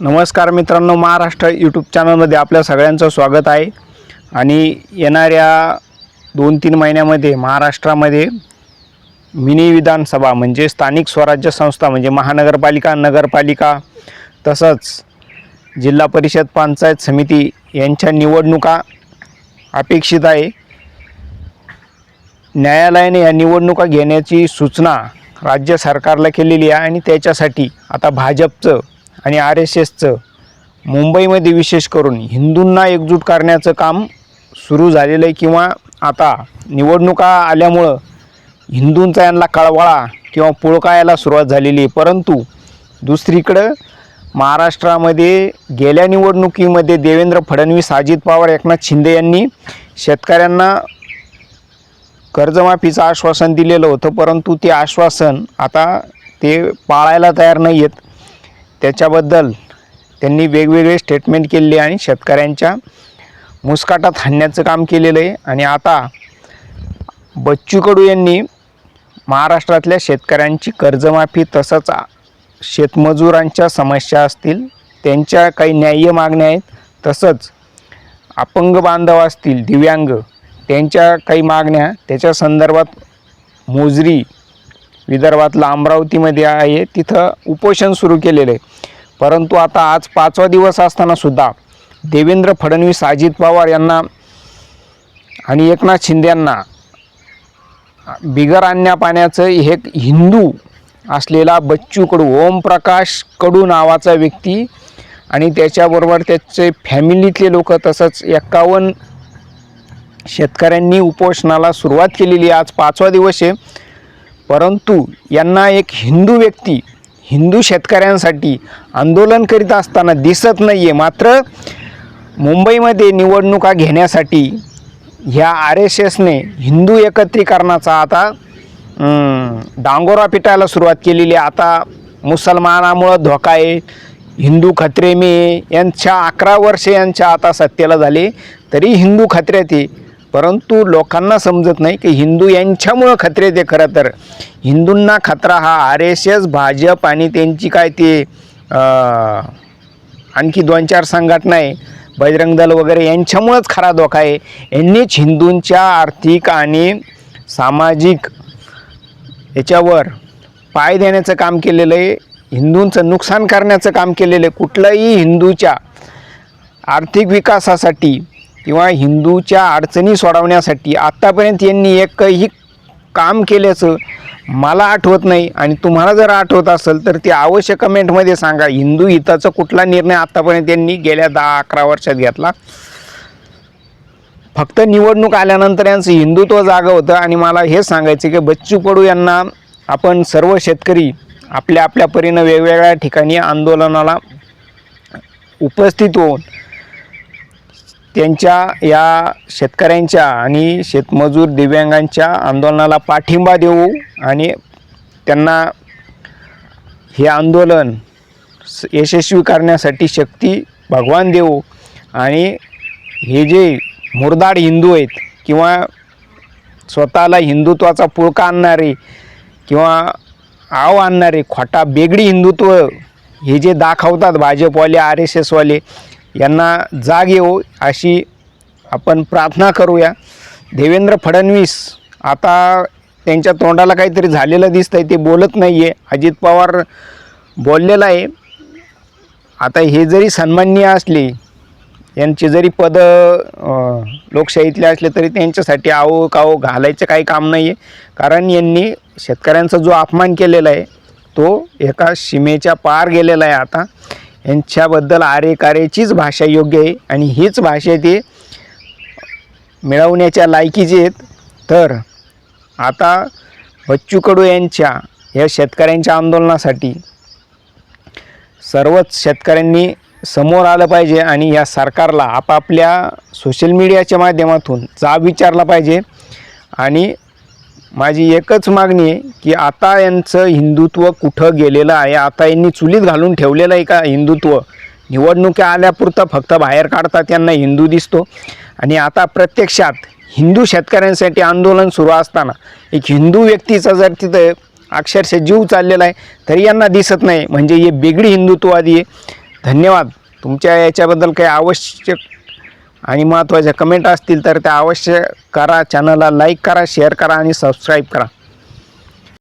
नमस्कार मित्रांनो महाराष्ट्र यूट्यूब चॅनलमध्ये आपल्या सगळ्यांचं स्वागत आहे. आणि येणाऱ्या दोन तीन महिन्यामध्ये महाराष्ट्रामध्ये मिनी विधानसभा म्हणजे स्थानिक स्वराज्य संस्था म्हणजे महानगरपालिका नगरपालिका तसंच जिल्हा परिषद पंचायत समिती यांच्या निवडणुका अपेक्षित आहे. न्यायालयाने या निवडणुका घेण्याची सूचना राज्य सरकारला केलेली आहे आणि त्याच्यासाठी आता भाजपचं आणि आर एस एसचं मुंबईमध्ये विशेष करून हिंदूंना एकजूट करण्याचं काम सुरू झालेलं आहे किंवा आता निवडणुका आल्यामुळं हिंदूंचा यांना कळवळा किंवा पुळकायला सुरुवात झालेली आहे. परंतु दुसरीकडं महाराष्ट्रामध्ये गेल्या निवडणुकीमध्ये देवेंद्र फडणवीस अजित पवार एकनाथ शिंदे यांनी शेतकऱ्यांना कर्जमाफीचं आश्वासन दिलेलं होतं परंतु ते आश्वासन आता ते पाळायला तयार नाही आहेत त्याच्याबद्दल त्यांनी वेगवेगळे स्टेटमेंट केलेले आणि शेतकऱ्यांच्या मुस्काटात हाणण्याचं काम केलेलं आहे. आणि आता बच्चू कडू यांनी महाराष्ट्रातल्या शेतकऱ्यांची कर्जमाफी तसंच शेतमजुरांच्या समस्या असतील त्यांच्या काही न्याय्य मागण्या आहेत तसंच अपंग बांधव असतील दिव्यांग त्यांच्या काही मागण्या त्याच्या संदर्भात मोजरी विदर्भातलं अमरावतीमध्ये आहे. तिथं उपोषण सुरू केलेलं आहे. परंतु आता आज पाचवा दिवस असतानासुद्धा देवेंद्र फडणवीस अजित पवार यांना आणि एकनाथ शिंदे यांना बिगर आणण्या पाण्याचं हे एक हिंदू असलेला बच्चू कडू ओमप्रकाश कडू नावाचा व्यक्ती आणि त्याच्याबरोबर त्याचे फॅमिलीतले लोक तसंच एक्कावन्न शेतकऱ्यांनी उपोषणाला सुरुवात केलेली आज पाचवा दिवस आहे. परंतु यांना एक हिंदू व्यक्ती हिंदू शेतकऱ्यांसाठी आंदोलन करीत असताना दिसत नाही आहे मात्र मुंबईमध्ये निवडणुका घेण्यासाठी ह्या आर एस एसने हिंदू एकत्रीकरणाचा आता डांगोरा पिटायला सुरुवात केलेली आहे. आता मुसलमानामुळं धोका आहे. हिंदू खत्रे मे यांच्या अकरा वर्षे यांच्या आता सत्तेला झाले. तरी हिंदू खत्र्यात परंतु लोकांना समजत नाही की हिंदू यांच्यामुळं खत्रे ते खरं तर. हिंदूंना खतरा हा आर एस एस भाजप आणि त्यांची काय ते आणखी दोन चार संघटना आहे बजरंग दल वगैरे यांच्यामुळंच खरा धोका आहे. यांनीच हिंदूंच्या आर्थिक आणि सामाजिक याच्यावर पाय देण्याचं काम केलेलं आहे. हिंदूंचं नुकसान करण्याचं काम केलेलं आहे. कुठल्याही हिंदूच्या आर्थिक विकासासाठी किंवा हिंदूच्या अडचणी सोडवण्यासाठी आत्तापर्यंत यांनी एकही काम केल्याचं मला आठवत नाही. आणि तुम्हाला जर आठवत असेल तर ते अवश्य कमेंटमध्ये सांगा. हिंदू हिताचा कुठला निर्णय आत्तापर्यंत यांनी गेल्या दहा अकरा वर्षात घेतला? फक्त निवडणूक आल्यानंतर यांचं हिंदुत्व जागं होतं. आणि मला हे सांगायचं की बच्चू कडू यांना आपण सर्व शेतकरी आपल्या आपल्या परीनं वेगवेगळ्या ठिकाणी आंदोलनाला उपस्थित होऊन त्यांच्या या शेतकऱ्यांच्या आणि शेतमजूर दिव्यांगांच्या आंदोलनाला पाठिंबा देऊ आणि त्यांना हे आंदोलन यशस्वी करण्यासाठी शक्ती भगवान देऊ आणि हे जे मुरदाड हिंदू आहेत किंवा स्वतःला हिंदुत्वाचा पुळका आणणारे किंवा आव आणणारे खोटा बेगडी हिंदुत्व हे जे दाखवतात भाजपवाले आर एस एसवाले यांना जाग येऊ अशी आपण प्रार्थना करूया. देवेंद्र फडणवीस आता त्यांच्या तोंडाला काहीतरी झालेलं दिसतंय ते बोलत नाही आहे अजित पवार बोललेला आहे. आता हे जरी सन्माननीय असले यांचे जरी पद लोकशाहीतले असले तरी त्यांच्यासाठी आहो काहो घालायचं काही काम नाही आहे कारण यांनी शेतकऱ्यांचा जो अपमान केलेला आहे तो एका सीमेच्या पार गेलेला आहे आता. यांच्याबद्दल आरेकारेचीच भाषा योग्य आहे. आणि हीच भाषा ते मिळवण्याच्या लायकीची आहेत. तर आता बच्चू कडू यांच्या या शेतकऱ्यांच्या आंदोलनासाठी सर्वच शेतकऱ्यांनी समोर आलं पाहिजे आणि या सरकारला आपापल्या सोशल मीडियाच्या माध्यमातून जाब विचारला पाहिजे. आणि माझी एकच मागणी आहे की आता यांचं हिंदुत्व कुठं गेलेलं आहे? आता यांनी चुलीत घालून ठेवलेलं आहे का हिंदुत्व? निवडणुका आल्यापुरतं फक्त बाहेर काढतात यांना हिंदू दिसतो. आणि आता प्रत्यक्षात हिंदू शेतकऱ्यांसाठी आंदोलन सुरू असताना एक हिंदू व्यक्तीचा जर तिथं अक्षरशः जीव चाललेला आहे तरी यांना दिसत नाही. म्हणजे हे बेगडी हिंदुत्ववादी आहे. धन्यवाद. तुमच्या याच्याबद्दल काही आवश्यक आणि महत्त्वाच्या कमेंट असतील तर त्या अवश्य करा. चॅनलला लाईक करा शेअर करा आणि सबस्क्राईब करा.